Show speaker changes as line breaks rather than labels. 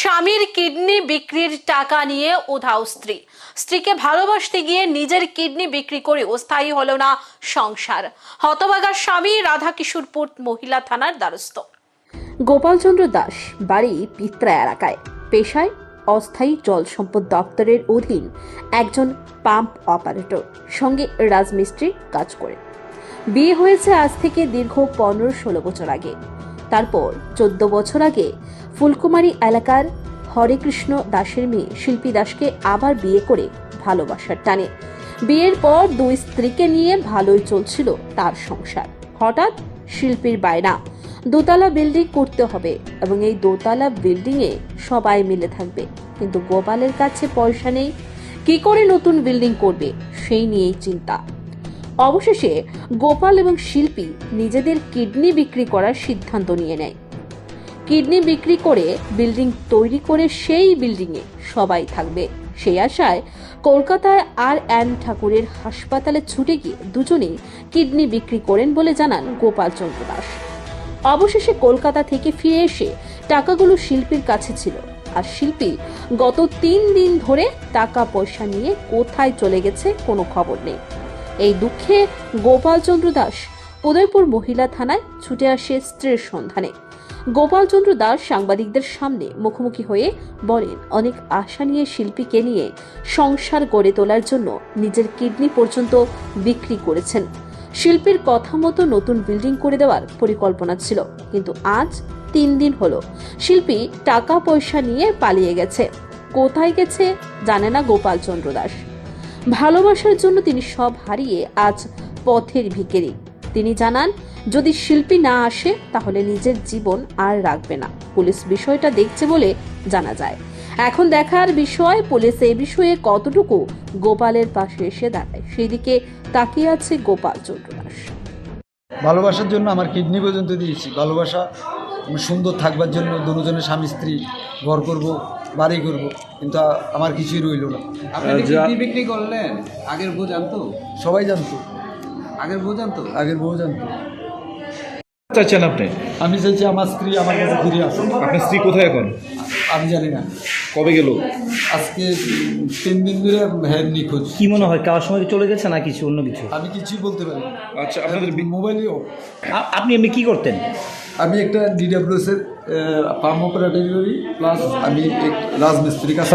স্বামীর কিডনি বিক্রির টাকা নিয়ে উধাও স্ত্রী। স্ত্রীকে ভালোবাসতে গিয়ে নিজের কিডনি বিক্রি করেও স্থায়ী হলো না সংসার। হতবাগা স্বামী রাধাকিশোরপুর মহিলা থানার দ্বারস্থ। গোপালচন্দ্র দাস, বাড়ি পিত্রা এলাকায়। পেশায় অস্থায়ী জল সম্পদ দপ্তরের অধীন একজন পাম্প অপারেটর, সঙ্গে রাজমিস্ত্রি কাজ করে। বিয়ে হয়েছে আজ থেকে দীর্ঘ পনেরো ষোলো বছর আগে। তারপর চোদ্দ বছর আগে ফুলকুমারী এলাকার হরেকৃষ্ণ দাসের মেয়ে শিল্পী দাসকে আবার বিয়ে করে ভালোবাসার টানে। বিয়ের পর দুই স্ত্রীকে নিয়ে ভালোই চলছিল তার সংসার। হঠাৎ শিল্পীর বায়না, দোতলা বিল্ডিং করতে হবে এবং এই দোতলা বিল্ডিংয়ে সবাই মিলে থাকবে। কিন্তু গোপালের কাছে পয়সা নেই, কি করে নতুন বিল্ডিং করবে সেই নিয়েই চিন্তা। অবশেষে গোপাল এবং শিল্পী নিজেদের কিডনি বিক্রি করার সিদ্ধান্ত নিয়ে নেয়। কিডনি বিক্রি করে বিল্ডিং তৈরি করে সেই বিল্ডিংয়ে সবাই থাকবে। সেই আশায় কলকাতায় আর এন ঠাকুরের হাসপাতালে ছুটে গিয়ে দুজনেই কিডনি বিক্রি করেন বলে জানান গোপাল চন্দ্র দাস। অবশেষে কলকাতা থেকে ফিরে এসে টাকাগুলো শিল্পীর কাছে ছিল। আর শিল্পী গত তিন দিন ধরে টাকা পয়সা নিয়ে কোথায় চলে গেছে কোনো খবর নেই। এই দুঃখে গোপালচন্দ্র দাস, উদয়পুর মহিলা থানায় ছুটে আসে স্ত্রীর সন্ধানে। গোপালচন্দ্র দাস সাংবাদিকদের সামনে মুখোমুখি হয়ে বলেন, অনেক আশা নিয়ে শিল্পীকে নিয়ে সংসার গড়ে তোলার জন্য নিজের কিডনি পর্যন্ত বিক্রি করেছেন। শিল্পীর কথা মতো নতুন বিল্ডিং করে দেওয়ার পরিকল্পনা ছিল, কিন্তু আজ তিন দিন হলো। শিল্পী টাকা পয়সা নিয়ে পালিয়ে গেছে। কোথায় গেছে জানে না গোপালচন্দ্র দাস। ভালোবাসার জন্য তিনি সব হারিয়ে আজ পথের ভিকেরি। তিনি জানান, যদি শিল্পী না আসে, তাহলে নিজের জীবন আর রাখবে না। পুলিশ বিষয়টা দেখছে বলে জানা যায়। এখন দেখার বিষয়, পুলিশ এই বিষয়ে কতটুকু গোপালের পাশে এসে দাঁড়ায়? সেই দিকে তাকিয়ে আছে গোপাল চন্দ্র দাস।
ভালোবাসার জন্য আমার কিডনি পর্যন্ত দিয়েছি। ভালোবাসা সুন্দর থাকবার জন্য দুজনের স্বামী স্ত্রী ঘর করব। বাড়ি করব কিন্তু আমার কিছুই রইল না।
আপনি বিক্রি করলেন? আগের বউ জানতো?
সবাই জানতো।
আগের বউ জানতো?
আগের বউ জানতো।
চাচ্ছেন আপনি?
আমি চাইছি আমার স্ত্রী আমার কাছে ফিরে আসুক।
আপনার স্ত্রী কোথায় এখন?
আমি জানি না।
কবে গেল?
আজকে তিন দিন ধরে হ্যাঁ নিখোঁজ।
কি মনে হয় কারোর সঙ্গে চলে গেছে না কিছু অন্য কিছু?
আমি কিছুই বলতে পারি না।
আচ্ছা আপনাদের
মোবাইলেও
আপনি এমনি কি করতেন?
আমি একটা ডিডাব্লিউএস এর পাম্প অপারেটরি প্লাস আমি এক রাজমিস্ত্রি কাজ